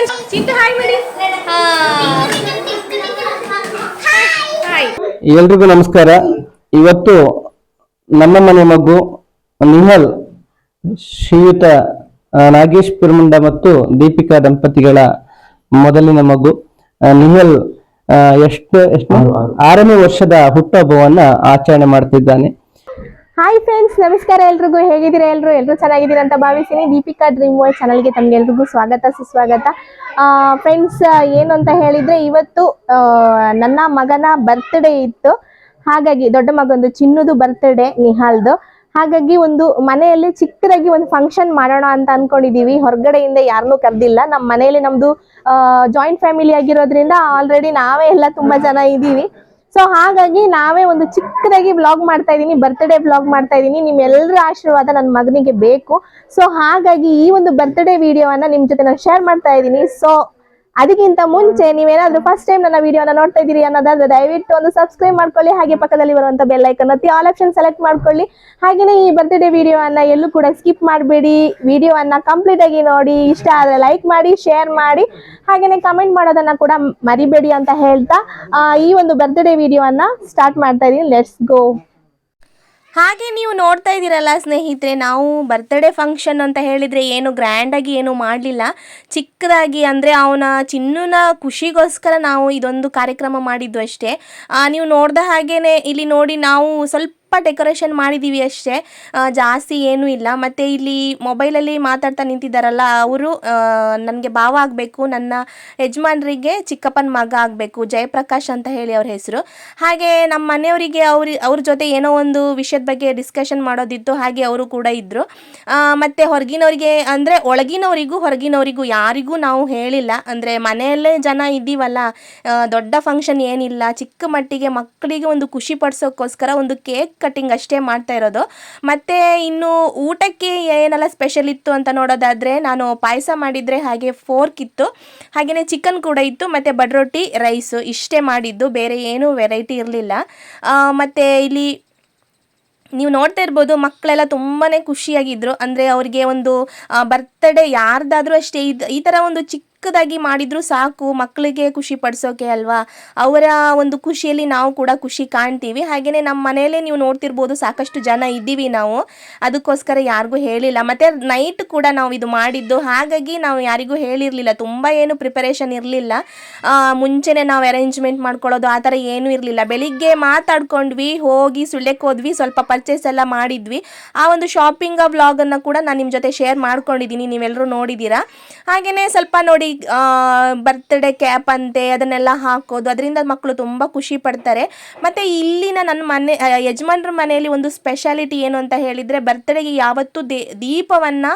Friends Chintu hi ಮಾಡಿ hi ಎಲ್ರಿಗೂ ನಮಸ್ಕಾರ. ಇವತ್ತು ನಮ್ಮ ಮನೆ ಮಗು ನಿಹಲ್ ಶ್ರೀಯುತ ನಾಗೇಶ್ ಪಿರ್ಮುಂಡ ಮತ್ತು ದೀಪಿಕಾ ದಂಪತಿಗಳ ಮೊದಲಿನ ಮಗು. ನಿಹಲ್ ಎಷ್ಟು ಎಷ್ಟು? ಆರನೇ ವರ್ಷದ ಹುಟ್ಟುಹಬ್ಬವನ್ನ ಆಚರಣೆ ಮಾಡ್ತಿದ್ದಾನೆ. ಹಾಯ್ ಫ್ರೆಂಡ್ಸ್ ನಮಸ್ಕಾರ ಎಲ್ರಿಗೂ, ಹೇಗಿದ್ದೀರಾ ಎಲ್ಲರೂ ಎಲ್ಲರೂ ಚೆನ್ನಾಗಿದ್ದೀರಾ ಅಂತ ಭಾವಿಸ್ತೀನಿ. ದೀಪಿಕಾ ಡ್ರೀಮ್ ವರ್ಲ್ಡ್ ಚಾನಲ್ಗೆ ತಮ್ಗೆಲ್ರಿಗೂ ಸ್ವಾಗತ, ಸುಸ್ವಾಗತ. ಫ್ರೆಂಡ್ಸ್ ಏನು ಅಂತ ಹೇಳಿದ್ರೆ ಇವತ್ತು ನನ್ನ ಮಗನ ಬರ್ತ್ಡೇ ಇತ್ತು. ಹಾಗಾಗಿ ದೊಡ್ಡ ಮಗಂದು ಚಿನ್ನದು ಬರ್ತ್ಡೇ ನಿಹಾಲ್ದು ಹಾಗಾಗಿ ಒಂದು ಮನೆಯಲ್ಲಿ ಚಿಕ್ಕದಾಗಿ ಒಂದು ಫಂಕ್ಷನ್ ಮಾಡೋಣ ಅಂತ ಅನ್ಕೊಂಡಿದೀವಿ. ಹೊರಗಡೆಯಿಂದ ಯಾರನ್ನೂ ಕರೆದಿಲ್ಲ. ನಮ್ಮ ಮನೆಯಲ್ಲಿ ನಮ್ದು ಜಾಯಿಂಟ್ ಫ್ಯಾಮಿಲಿ ಆಗಿರೋದ್ರಿಂದ ಆಲ್ರೆಡಿ ನಾವೇ ಎಲ್ಲ ತುಂಬಾ ಜನ ಇದ್ದೀವಿ ಸೊ ಹಾಗಾಗಿ ನಾವೇ ಒಂದು ಚಿಕ್ಕದಾಗಿ ಬ್ಲಾಗ್ ಮಾಡ್ತಾ ಇದ್ದೀನಿ ಬರ್ತ್ಡೇ ಬ್ಲಾಗ್ ಮಾಡ್ತಾ ಇದ್ದೀನಿ. ನಿಮ್ಮೆಲ್ಲರ ಆಶೀರ್ವಾದ ನನ್ನ ಮಗನಿಗೆ ಬೇಕು. ಸೊ ಹಾಗಾಗಿ ಈ ಒಂದು ಬರ್ತ್ಡೇ ವಿಡಿಯೋವನ್ನ ನಿಮ್ ಜೊತೆ ನಾನು ಶೇರ್ ಮಾಡ್ತಾ ಇದ್ದೀನಿ. ಸೊ ಅದಕ್ಕಿಂತ ಮುಂಚೆ ನೀವೇನಾದ್ರೂ ಫಸ್ಟ್ ಟೈಮ್ ನನ್ನ ವಿಡಿಯೋನ ನೋಡ್ತಾ ಇದೀರಿ ಅನ್ನೋದಾದ್ರೆ ದಯವಿಟ್ಟು ಒಂದು ಸಬ್ಸ್ಕ್ರೈಬ್ ಮಾಡ್ಕೊಳ್ಳಿ. ಹಾಗೆ ಪಕ್ಕದಲ್ಲಿ ಬರುವಂತ ಬೆಲ್ ಐಕನ್ ಒತ್ತಿ ಆಲ್ ಆಪ್ಷನ್ ಸೆಲೆಕ್ಟ್ ಮಾಡ್ಕೊಳ್ಳಿ. ಹಾಗೆಯೇ ಈ ಬರ್ತ್ಡೇ ವಿಡಿಯೋವನ್ನ ಎಲ್ಲೂ ಕೂಡ ಸ್ಕಿಪ್ ಮಾಡಬೇಡಿ. ವಿಡಿಯೋವನ್ನ ಕಂಪ್ಲೀಟ್ ಆಗಿ ನೋಡಿ ಇಷ್ಟ ಆದ್ರೆ ಲೈಕ್ ಮಾಡಿ ಶೇರ್ ಮಾಡಿ. ಹಾಗೆಯೇ ಕಮೆಂಟ್ ಮಾಡೋದನ್ನ ಕೂಡ ಮರಿಬೇಡಿ ಅಂತ ಹೇಳ್ತಾ ಈ ಒಂದು ಬರ್ತ್ಡೇ ವಿಡಿಯೋವನ್ನ ಸ್ಟಾರ್ಟ್ ಮಾಡ್ತಾ ಇದೀನಿ ಲೆಟ್ಸ್ ಗೋ ಹಾಗೆ ನೀವು ನೋಡ್ತಾ ಇದ್ದೀರಲ್ಲ ಸ್ನೇಹಿತರೆ, ನಾವು ಬರ್ತ್ಡೇ ಫಂಕ್ಷನ್ ಅಂತ ಹೇಳಿದರೆ ಏನು ಗ್ರ್ಯಾಂಡಾಗಿ ಏನು ಮಾಡಲಿಲ್ಲ. ಚಿಕ್ಕದಾಗಿ ಅಂದರೆ ಅವನ ಚಿನ್ನನ ಖುಷಿಗೋಸ್ಕರ ನಾವು ಇದೊಂದು ಕಾರ್ಯಕ್ರಮ ಮಾಡಿದ್ದು ಅಷ್ಟೇ. ನೀವು ನೋಡ್ದ ಹಾಗೇ ಇಲ್ಲಿ ನೋಡಿ ನಾವು ಸ್ವಲ್ಪ ಡೆಕೋರೇಷನ್ ಮಾಡಿದ್ದೀವಿ ಅಷ್ಟೇ. ಜಾಸ್ತಿ ಏನೂ ಇಲ್ಲ. ಮತ್ತು ಇಲ್ಲಿ ಮೊಬೈಲಲ್ಲಿ ಮಾತಾಡ್ತಾ ನಿಂತಿದ್ದಾರಲ್ಲ, ಅವರು ನನಗೆ ಭಾವ ಆಗಬೇಕು, ನನ್ನ ಯಜಮಾನ್ರಿಗೆ ಚಿಕ್ಕಪ್ಪನ ಮಗ ಆಗಬೇಕು, ಜಯಪ್ರಕಾಶ್ ಅಂತ ಹೇಳಿ ಅವ್ರ ಹೆಸರು. ಹಾಗೆ ನಮ್ಮ ಮನೆಯವರಿಗೆ ಅವ್ರ ಅವ್ರ ಜೊತೆ ಏನೋ ಒಂದು ವಿಷಯದ ಬಗ್ಗೆ ಡಿಸ್ಕಷನ್ ಮಾಡೋದಿತ್ತು, ಹಾಗೆ ಅವರು ಕೂಡ ಇದ್ದರು ಮತ್ತು ಹೊರಗಿನವರಿಗೆ ಅಂದರೆ ಒಳಗಿನವರಿಗೂ ಹೊರಗಿನವರಿಗೂ ಯಾರಿಗೂ ನಾವು ಹೇಳಿಲ್ಲ. ಅಂದರೆ ಮನೆಯಲ್ಲೇ ಜನ ಇದ್ದೀವಲ್ಲ ದೊಡ್ಡ ಫಂಕ್ಷನ್ ಏನಿಲ್ಲ, ಚಿಕ್ಕ ಮಟ್ಟಿಗೆ ಮಕ್ಕಳಿಗೆ ಒಂದು ಖುಷಿ ಪಡಿಸೋಕ್ಕೋಸ್ಕರ ಒಂದು ಕೇಕ್ ಕಟ್ಟಿಂಗ್ ಅಷ್ಟೇ ಮಾಡ್ತಾ ಇರೋದು. ಮತ್ತು ಇನ್ನು ಊಟಕ್ಕೆ ಏನೆಲ್ಲ ಸ್ಪೆಷಲ್ ಇತ್ತು ಅಂತ ನೋಡೋದಾದರೆ ನಾನು ಪಾಯಸ ಮಾಡಿದರೆ ಹಾಗೆ ಫೋರ್ಕ್ ಇತ್ತು. ಹಾಗೆಯೇ ಚಿಕನ್ ಕೂಡ ಇತ್ತು, ಮತ್ತು ಬಡ್ರೊಟ್ಟಿ ರೈಸು ಇಷ್ಟೇ ಮಾಡಿದ್ದು, ಬೇರೆ ಏನೂ ವೆರೈಟಿ ಇರಲಿಲ್ಲ. ಮತ್ತು ಇಲ್ಲಿ ನೀವು ನೋಡ್ತಾ ಇರ್ಬೋದು ಮಕ್ಕಳೆಲ್ಲ ತುಂಬಾ ಖುಷಿಯಾಗಿದ್ದರು ಅಂದರೆ ಅವ್ರಿಗೆ ಒಂದು ಬರ್ತ್ಡೇ ಯಾರ್ದಾದ್ರೂ ಅಷ್ಟೇ, ಈ ಥರ ಒಂದು ಚಿಕ್ಕದಾಗಿ ಮಾಡಿದರೂ ಸಾಕು, ಮಕ್ಕಳಿಗೆ ಖುಷಿ ಪಡಿಸೋಕೆ ಅಲ್ವಾ? ಅವರ ಒಂದು ಖುಷಿಯಲ್ಲಿ ನಾವು ಕೂಡ ಖುಷಿ ಕಾಣ್ತೀವಿ. ಹಾಗೆಯೇ ನಮ್ಮ ಮನೆಯಲ್ಲೇ ನೀವು ನೋಡ್ತಿರ್ಬೋದು ಸಾಕಷ್ಟು ಜನ ಇದ್ದೀವಿ ನಾವು. ಅದಕ್ಕೋಸ್ಕರ ಯಾರಿಗೂ ಹೇಳಿಲ್ಲ. ಮತ್ತು ನೈಟ್ ಕೂಡ ನಾವು ಇದು ಮಾಡಿದ್ದು. ಹಾಗಾಗಿ ನಾವು ಯಾರಿಗೂ ಹೇಳಿರಲಿಲ್ಲ. ತುಂಬ ಏನು ಪ್ರಿಪರೇಷನ್ ಇರಲಿಲ್ಲ. ಮುಂಚೆನೇ ನಾವು ಅರೇಂಜ್ಮೆಂಟ್ ಮಾಡ್ಕೊಳ್ಳೋದು ಆ ಥರ ಏನೂ ಇರಲಿಲ್ಲ. ಬೆಳಿಗ್ಗೆ ಮಾತಾಡ್ಕೊಂಡ್ವಿ, ಹೋಗಿ ಸುಳ್ಯಕ್ಕೆ ಹೋದ್ವಿ, ಸ್ವಲ್ಪ ಪರ್ಚೇಸ್ ಎಲ್ಲ ಮಾಡಿದ್ವಿ. ಆ ಒಂದು ಶಾಪಿಂಗ್ ವ್ಲಾಗನ್ನು ಕೂಡ ನಾನು ನಿಮ್ಮ ಜೊತೆ ಶೇರ್ ಮಾಡ್ಕೊಂಡಿದ್ದೀನಿ. ನೀವೆಲ್ಲರೂ ನೋಡಿದ್ದೀರಾ? ಹಾಗೆಯೇ ಸ್ವಲ್ಪ ನೋಡಿ ಬರ್ತ್ಡೇ ಕ್ಯಾಪ್ ಅಂತೆ, ಅದನ್ನೆಲ್ಲ ಹಾಕೋದು. ಅದರಿಂದ ಮಕ್ಕಳು ತುಂಬ ಖುಷಿ ಪಡ್ತಾರೆ. ಮತ್ತು ಇಲ್ಲಿನ ನನ್ನ ಮನೆ ಯಜಮಾನ್ರ ಮನೆಯಲ್ಲಿ ಒಂದು ಸ್ಪೆಷಾಲಿಟಿ ಏನು ಅಂತ ಹೇಳಿದರೆ ಬರ್ತ್ಡೇಗೆ ಯಾವತ್ತೂ ದೇ, ದೀಪವನ್ನು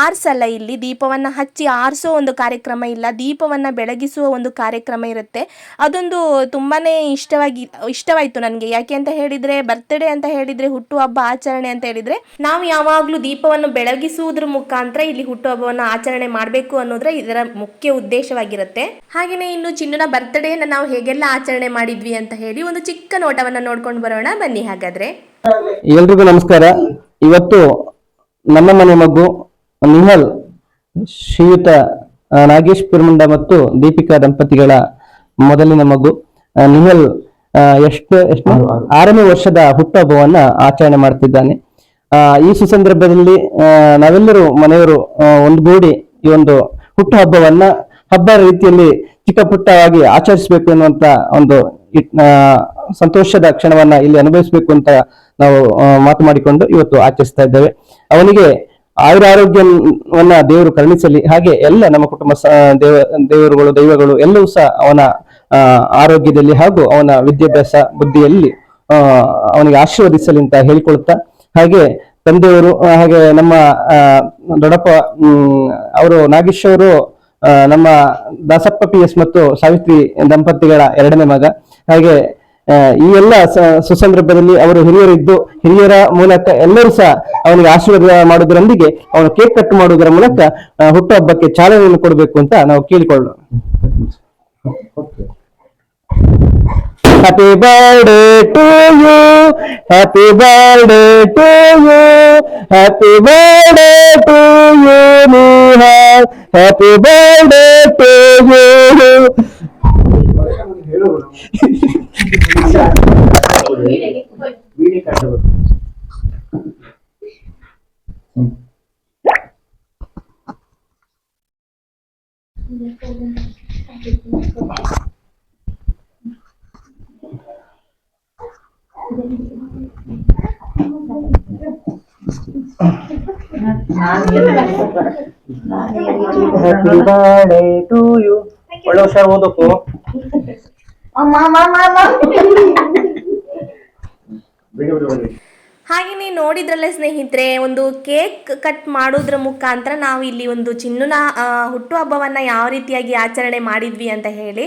ಆರಿಸಲ್ಲ ಇಲ್ಲಿ. ದೀಪವನ್ನು ಹಚ್ಚಿ ಆರಿಸೋ ಒಂದು ಕಾರ್ಯಕ್ರಮ ಇಲ್ಲ. ದೀಪವನ್ನು ಬೆಳಗಿಸುವ ಒಂದು ಕಾರ್ಯಕ್ರಮ ಇರುತ್ತೆ. ಅದೊಂದು ತುಂಬಾ ಇಷ್ಟವಾಗಿ, ಇಷ್ಟವಾಯಿತು ನನಗೆ. ಯಾಕೆ ಅಂತ ಹೇಳಿದರೆ ಬರ್ತ್ಡೇ ಅಂತ ಹೇಳಿದರೆ ಹುಟ್ಟುಹಬ್ಬ ಆಚರಣೆ ಅಂತ ಹೇಳಿದರೆ, ನಾವು ಯಾವಾಗಲೂ ದೀಪವನ್ನು ಬೆಳಗಿಸುವುದ್ರ ಮುಖಾಂತರ ಇಲ್ಲಿ ಹುಟ್ಟುಹಬ್ಬವನ್ನು ಆಚರಣೆ ಮಾಡಬೇಕು ಅನ್ನೋದ್ರೆ ಇದರ ಮುಖ್ಯ ಉದ್ದೇಶವಾಗಿರುತ್ತೆ. ಹಾಗೇನೆ ಇನ್ನು ಚಿನ್ನನ ಬರ್ತ್ಡೇನ ನಾವು ಹೇಗೆಲ್ಲ ಆಚರಣೆ ಮಾಡಿದ್ವಿ ಅಂತ ಹೇಳಿ ಒಂದು ಚಿಕ್ಕ ನೋಟವನ್ನ ನೋಡ್ಕೊಂಡು ಬರೋಣ. ಬನ್ನಿ ಹಾಗಾದ್ರೆ. ಎಲ್ರಿಗೂ ನಮಸ್ಕಾರ. ಇವತ್ತು ನಮ್ಮ ಮನೆ ಮಗು ನಿಹಲ್, ಶ್ರೀಯುತ ನಾಗೇಶ್ ಪಿರ್ಮುಂಡ ಮತ್ತು ದೀಪಿಕಾ ದಂಪತಿಗಳ ಮೊದಲಿನ ಮಗು. ನಿಹಲ್ ಎಷ್ಟು ಎಷ್ಟು, ಆರನೇ ವರ್ಷದ ಹುಟ್ಟಹಬ್ಬವನ್ನ ಆಚರಣೆ ಮಾಡ್ತಿದ್ದಾನೆ. ಈ ಸುಸಂದರ್ಭದಲ್ಲಿ ನಾವೆಲ್ಲರೂ ಮನೆಯವರು ಒಂದುಗೂಡಿ ಈ ಒಂದು ಹುಟ್ಟುಹಬ್ಬವನ್ನ ಹಬ್ಬ ರೀತಿಯಲ್ಲಿ ಚಿಕ್ಕ ಪುಟ್ಟವಾಗಿ ಆಚರಿಸಬೇಕು ಎನ್ನುವಂತ ಒಂದು ಸಂತೋಷದ ಕ್ಷಣವನ್ನ ಇಲ್ಲಿ ಅನುಭವಿಸಬೇಕು ಅಂತ ನಾವು ಮಾತು ಮಾಡಿಕೊಂಡು ಇವತ್ತು ಆಚರಿಸ್ತಾ ಇದ್ದೇವೆ. ಅವನಿಗೆ ಆಯುರ ಆರೋಗ್ಯವನ್ನ ದೇವರು ಕರುಣಿಸಲಿ. ಹಾಗೆ ಎಲ್ಲ ನಮ್ಮ ಕುಟುಂಬ ದೇವ, ದೇವರುಗಳು, ದೈವಗಳು ಎಲ್ಲವೂ ಸಹ ಅವನ ಆರೋಗ್ಯದಲ್ಲಿ ಹಾಗೂ ಅವನ ವಿದ್ಯಾಭ್ಯಾಸ ಬುದ್ಧಿಯಲ್ಲಿ ಅವನಿಗೆ ಆಶೀರ್ವದಿಸಲಿ ಅಂತ ಹೇಳಿಕೊಳ್ಳುತ್ತಾ ಹಾಗೆ ತಂದೆಯವರು ಹಾಗೆ ನಮ್ಮ ದೊಡ್ಡಪ್ಪ ಅವರು ನಾಗೇಶ್ ಅವರು ನಮ್ಮ ದಾಸಪ್ಪ ಪಿ ಎಸ್ ಮತ್ತು ಸಾವಿತ್ರಿ ದಂಪತಿಗಳ ಎರಡನೇ ಮಗ. ಹಾಗೆ ಈ ಎಲ್ಲ ಸುಸಂದರ್ಭದಲ್ಲಿ ಅವರು ಹಿರಿಯರಿದ್ದು, ಹಿರಿಯರ ಮೂಲಕ ಎಲ್ಲರೂ ಸಹ ಅವನಿಗೆ ಆಶೀರ್ವಾದ ಮಾಡುವುದರೊಂದಿಗೆ ಅವನು ಕೇಕ್ ಕಟ್ ಮಾಡುವುದರ ಮೂಲಕ ಹುಟ್ಟುಹಬ್ಬಕ್ಕೆ ಚಾಲನೆಯನ್ನು ಕೊಡಬೇಕು ಅಂತ ನಾವು ಕೇಳಿಕೊಳ್ಳೋಣ. Happy birthday to you, happy birthday to you, happy birthday to you, Nihal. Happy birthday to you. You. Happy birthday to you. ಒಳ್ಳೆ ಹುಷಾರ್ ಓದಕ್ಕೂ ಹಾಗೆಯೇ ನೋಡಿದ್ರಲ್ಲೇ ಸ್ನೇಹಿತರೆ, ಒಂದು ಕೇಕ್ ಕಟ್ ಮಾಡೋದ್ರ ಮುಖಾಂತರ ನಾವು ಇಲ್ಲಿ ಒಂದು ಚಿನ್ನನ ಹುಟ್ಟುಹಬ್ಬವನ್ನ ಯಾವ ರೀತಿಯಾಗಿ ಆಚರಣೆ ಮಾಡಿದ್ವಿ ಅಂತ ಹೇಳಿ.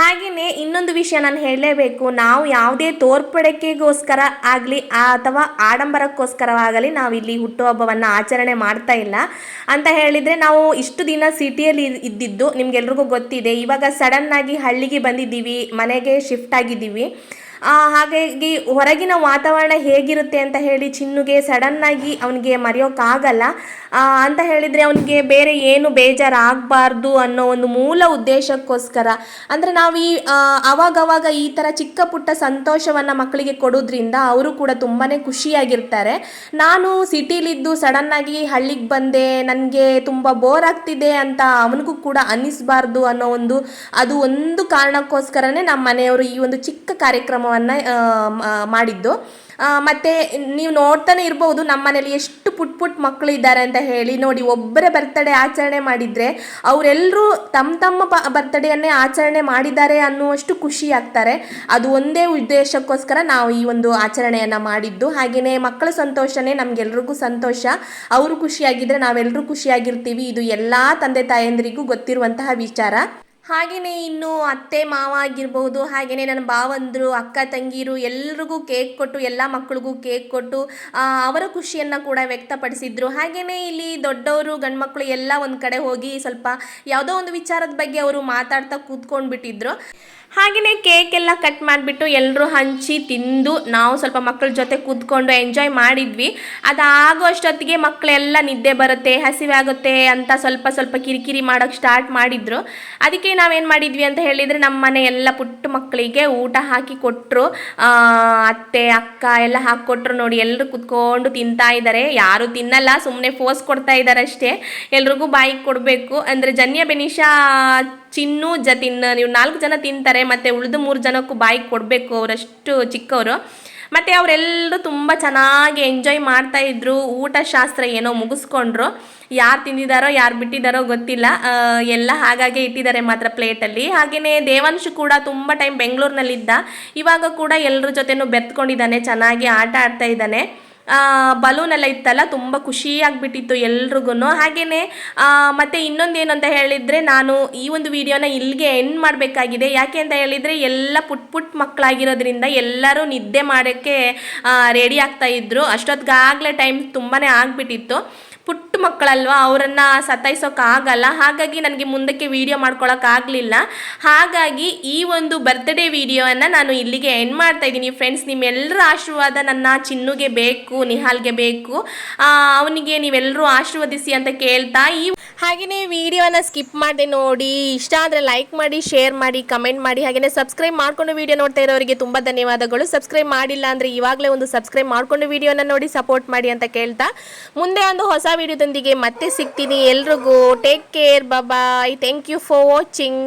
ಹಾಗೆಯೇ ಇನ್ನೊಂದು ವಿಷಯ ನಾನು ಹೇಳಲೇಬೇಕು. ನಾವು ಯಾವುದೇ ತೋರ್ಪಡಿಕೆಗೋಸ್ಕರ ಆಗಲಿ, ಅಥವಾ ಆಡಂಬರಕ್ಕೋಸ್ಕರವಾಗಲಿ ನಾವು ಇಲ್ಲಿ ಹುಟ್ಟುಹಬ್ಬವನ್ನು ಆಚರಣೆ ಮಾಡ್ತಾ ಇಲ್ಲ. ಅಂತ ಹೇಳಿದರೆ ನಾವು ಇಷ್ಟು ದಿನ ಸಿಟಿಯಲ್ಲಿ ಇದ್ದಿದ್ದು ನಿಮ್ಗೆಲ್ರಿಗೂ ಗೊತ್ತಿದೆ. ಇವಾಗ ಸಡನ್ನಾಗಿ ಹಳ್ಳಿಗೆ ಬಂದಿದ್ದೀವಿ, ಮನೆಗೆ ಶಿಫ್ಟ್ ಆಗಿದ್ದೀವಿ. ಹಾಗಾಗಿ ಹೊರಗಿನ ವಾತಾವರಣ ಹೇಗಿರುತ್ತೆ ಅಂತ ಹೇಳಿ ಚಿನ್ನುಗೆ ಸಡನ್ನಾಗಿ ಅವನಿಗೆ ಮರೆಯೋಕ್ಕಾಗಲ್ಲ ಅಂತ ಹೇಳಿದರೆ ಅವನಿಗೆ ಬೇರೆ ಏನು ಬೇಜಾರಾಗಬಾರ್ದು ಅನ್ನೋ ಒಂದು ಮೂಲ ಉದ್ದೇಶಕ್ಕೋಸ್ಕರ. ಅಂದರೆ ನಾವು ಈ ಆವಾಗವಾಗ ಈ ಥರ ಚಿಕ್ಕ ಪುಟ್ಟ ಸಂತೋಷವನ್ನು ಮಕ್ಕಳಿಗೆ ಕೊಡೋದ್ರಿಂದ ಅವರು ಕೂಡ ತುಂಬಾ ಖುಷಿಯಾಗಿರ್ತಾರೆ. ನಾನು ಸಿಟೀಲಿದ್ದು ಸಡನ್ನಾಗಿ ಹಳ್ಳಿಗೆ ಬಂದೆ, ನನಗೆ ತುಂಬ ಬೋರ್ ಆಗ್ತಿದೆ ಅಂತ ಅವನಿಗೂ ಕೂಡ ಅನ್ನಿಸ್ಬಾರ್ದು ಅನ್ನೋ ಒಂದು, ಅದು ಒಂದು ಕಾರಣಕ್ಕೋಸ್ಕರನೇ ನಮ್ಮ ಮನೆಯವರು ಈ ಒಂದು ಚಿಕ್ಕ ಕಾರ್ಯಕ್ರಮವನ್ನು ಮಾಡಿದ್ದು. ಮತ್ತು ನೀವು ನೋಡ್ತಾನೆ ಇರ್ಬೋದು, ನಮ್ಮ ಮನೇಲಿ ಎಷ್ಟು ಪುಟ್ ಪುಟ್ ಮಕ್ಕಳು ಇದ್ದಾರೆ ಅಂತ ಹೇಳಿ, ನೋಡಿ ಒಬ್ಬರ ಬರ್ತಡೇ ಆಚರಣೆ ಮಾಡಿದರೆ ಅವರೆಲ್ಲರೂ ತಮ್ಮ ತಮ್ಮ ಪ ಆಚರಣೆ ಮಾಡಿದ್ದಾರೆ ಅನ್ನುವಷ್ಟು ಖುಷಿ ಆಗ್ತಾರೆ. ಅದು ಒಂದೇ ಉದ್ದೇಶಕ್ಕೋಸ್ಕರ ನಾವು ಈ ಒಂದು ಆಚರಣೆಯನ್ನು ಮಾಡಿದ್ದು. ಹಾಗೆಯೇ ಮಕ್ಕಳ ಸಂತೋಷನೇ, ನಮಗೆಲ್ರಿಗೂ ಸಂತೋಷ. ಅವರು ಖುಷಿಯಾಗಿದ್ದರೆ ನಾವೆಲ್ಲರೂ ಖುಷಿಯಾಗಿರ್ತೀವಿ. ಇದು ಎಲ್ಲ ತಂದೆ ತಾಯಂದಿರಿಗೂ ಗೊತ್ತಿರುವಂತಹ ವಿಚಾರ. ಹಾಗೆಯೇ ಇನ್ನು ಅತ್ತೆ ಮಾವ ಆಗಿರ್ಬೋದು ಹಾಗೆಯೇ ನನ್ನ ಭಾವಂದರು, ಅಕ್ಕ ತಂಗಿರು, ಎಲ್ರಿಗೂ ಕೇಕ್ ಕೊಟ್ಟು, ಎಲ್ಲ ಮಕ್ಕಳಿಗೂ ಕೇಕ್ ಕೊಟ್ಟು ಅವರ ಖುಷಿಯನ್ನು ಕೂಡ ವ್ಯಕ್ತಪಡಿಸಿದ್ರು. ಹಾಗೆಯೇ ಇಲ್ಲಿ ದೊಡ್ಡವರು, ಗಂಡ್ಮಕ್ಳು ಎಲ್ಲ ಒಂದು ಕಡೆ ಹೋಗಿ ಸ್ವಲ್ಪ ಯಾವುದೋ ಒಂದು ವಿಚಾರದ ಬಗ್ಗೆ ಅವರು ಮಾತಾಡ್ತಾ ಕೂತ್ಕೊಂಡ್ಬಿಟ್ಟಿದ್ರು. ಹಾಗೆಯೇ ಕೇಕ್ ಎಲ್ಲ ಕಟ್ ಮಾಡಿಬಿಟ್ಟು ಎಲ್ಲರೂ ಹಂಚಿ ತಿಂದು ನಾವು ಸ್ವಲ್ಪ ಮಕ್ಕಳ ಜೊತೆ ಕೂತ್ಕೊಂಡು ಎಂಜಾಯ್ ಮಾಡಿದ್ವಿ. ಅದಾಗೋ ಅಷ್ಟೊತ್ತಿಗೆ ಮಕ್ಕಳೆಲ್ಲ ನಿದ್ದೆ ಬರುತ್ತೆ, ಹಸಿವಾಗುತ್ತೆ ಅಂತ ಸ್ವಲ್ಪ ಸ್ವಲ್ಪ ಕಿರಿಕಿರಿ ಮಾಡೋಕ್ಕೆ ಸ್ಟಾರ್ಟ್ ಮಾಡಿದ್ರು. ಅದಕ್ಕೆ ನಾವೇನು ಮಾಡಿದ್ವಿ ಅಂತ ಹೇಳಿದರೆ ನಮ್ಮ ಮನೆ ಎಲ್ಲ ಪುಟ್ಟ ಮಕ್ಕಳಿಗೆ ಊಟ ಹಾಕಿ ಕೊಟ್ಟರು ಅತ್ತೆ, ಅಕ್ಕ ಎಲ್ಲ ಹಾಕಿಕೊಟ್ರು ನೋಡಿ ಎಲ್ಲರೂ ಕೂತ್ಕೊಂಡು ತಿಂತಾ ಇದ್ದಾರೆ ಯಾರೂ ತಿನ್ನಲ್ಲ ಸುಮ್ಮನೆ ಫೋರ್ಸ್ ಕೊಡ್ತಾ ಇದ್ದಾರೆ ಅಷ್ಟೇ. ಎಲ್ರಿಗೂ ಬಾಯಿಗೆ ಕೊಡಬೇಕು. ಅಂದರೆ ಜನ್ಯ ಬೆನಿಶಾ ಚಿನ್ನು ಜತಿನ್ ನೀವು ನಾಲ್ಕು ಜನ ತಿಂತಾರೆ, ಮತ್ತು ಉಳಿದು ಮೂರು ಜನಕ್ಕೂ ಬಾಯಿಗೆ ಕೊಡಬೇಕು ಅವರಷ್ಟು ಚಿಕ್ಕವರು. ಮತ್ತು ಅವರೆಲ್ಲರೂ ತುಂಬ ಚೆನ್ನಾಗಿ ಎಂಜಾಯ್ ಮಾಡ್ತಾ ಇದ್ರು ಊಟ ಶಾಸ್ತ್ರ ಏನೋ ಮುಗಿಸ್ಕೊಂಡ್ರು. ಯಾರು ತಿಂದಿದ್ದಾರೋ ಯಾರು ಬಿಟ್ಟಿದ್ದಾರೋ ಗೊತ್ತಿಲ್ಲ. ಎಲ್ಲ ಹಾಗಾಗಿ ಇಟ್ಟಿದ್ದಾರೆ ಮಾತ್ರ ಪ್ಲೇಟಲ್ಲಿ. ಹಾಗೆಯೇ ದೇವಾಂಶು ಕೂಡ ತುಂಬ ಟೈಮ್ ಬೆಂಗಳೂರಿನಲ್ಲಿದ್ದ. ಇವಾಗ ಕೂಡ ಎಲ್ಲರ ಜೊತೆನೂ ಬೆತ್ಕೊಂಡಿದ್ದಾನೆ, ಚೆನ್ನಾಗಿ ಆಟ ಆಡ್ತಾ ಇದ್ದಾನೆ. ಬಲೂನ್ ಎಲ್ಲ ಇತ್ತಲ್ಲ, ತುಂಬ ಖುಷಿಯಾಗಿಬಿಟ್ಟಿತ್ತು ಎಲ್ರಿಗೂ ಹಾಗೆಯೇ ಮತ್ತು ಇನ್ನೊಂದೇನು ಅಂತ ಹೇಳಿದರೆ ನಾನು ಈ ಒಂದು ವಿಡಿಯೋನ ಇಲ್ಲಿಗೆ ಎಂಡ್ ಮಾಡಬೇಕಾಗಿದೆ. ಯಾಕೆ ಅಂತ ಹೇಳಿದರೆ, ಎಲ್ಲ ಪುಟ್ ಪುಟ್ ಮಕ್ಕಳಾಗಿರೋದ್ರಿಂದ ಎಲ್ಲರೂ ನಿದ್ದೆ ಮಾಡೋಕ್ಕೆ ರೆಡಿ ಆಗ್ತಾ ಇದ್ರು. ಅಷ್ಟೊತ್ತಿಗಾಗಲೇ ಟೈಮ್ ತುಂಬಾ ಆಗಿಬಿಟ್ಟಿತ್ತು. ಪುಟ್ಟ ಮಕ್ಕಳಲ್ವಾ, ಅವರನ್ನು ಸತಾಯಿಸೋಕ್ಕಾಗಲ್ಲ ಹಾಗಾಗಿ ನನಗೆ ಮುಂದಕ್ಕೆ ವಿಡಿಯೋ ಮಾಡ್ಕೊಳಕ್ಕಾಗಲಿಲ್ಲ ಹಾಗಾಗಿ ಈ ಒಂದು ಬರ್ತ್ಡೇ ವಿಡಿಯೋವನ್ನು ನಾನು ಇಲ್ಲಿಗೆ ಎಂಡ್ ಮಾಡ್ತಾ ಇದ್ದೀನಿ. ಫ್ರೆಂಡ್ಸ್ ನಿಮ್ಮೆಲ್ಲರ ಆಶೀರ್ವಾದ ನನ್ನ ಚಿನ್ನುಗೆ ಬೇಕು, ನಿಹಾಲ್ಗೆ ಬೇಕು. ಅವನಿಗೆ ನೀವೆಲ್ಲರೂ ಆಶೀರ್ವದಿಸಿ ಅಂತ ಕೇಳ್ತಾ ಈ ಹಾಗೆಯೇ ವಿಡಿಯೋನ ಸ್ಕಿಪ್ ಮಾಡದೆ ನೋಡಿ. ಇಷ್ಟ ಆದರೆ ಲೈಕ್ ಮಾಡಿ ಶೇರ್ ಮಾಡಿ ಕಮೆಂಟ್ ಮಾಡಿ. ಹಾಗೆಯೇ ಸಬ್ಸ್ಕ್ರೈಬ್ ಮಾಡಿಕೊಂಡು ವಿಡಿಯೋ ನೋಡ್ತಾ ಇರೋರಿಗೆ ತುಂಬ ಧನ್ಯವಾದಗಳು. ಸಬ್ಸ್ಕ್ರೈಬ್ ಮಾಡಿಲ್ಲ ಅಂದರೆ ಇವಾಗಲೇ ಒಂದು ಸಬ್ಸ್ಕ್ರೈಬ್ ಮಾಡ್ಕೊಂಡು ವೀಡಿಯೋನ ನೋಡಿ ಸಪೋರ್ಟ್ ಮಾಡಿ ಅಂತ ಕೇಳ್ತಾ. ಮುಂದೆ ಒಂದು ಹೊಸ ವಿಡಿಯೋದೊಂದಿಗೆ ಮತ್ತೆ ಸಿಗ್ತೀನಿ. ಎಲ್ರಿಗೂ take care bye thank you for watching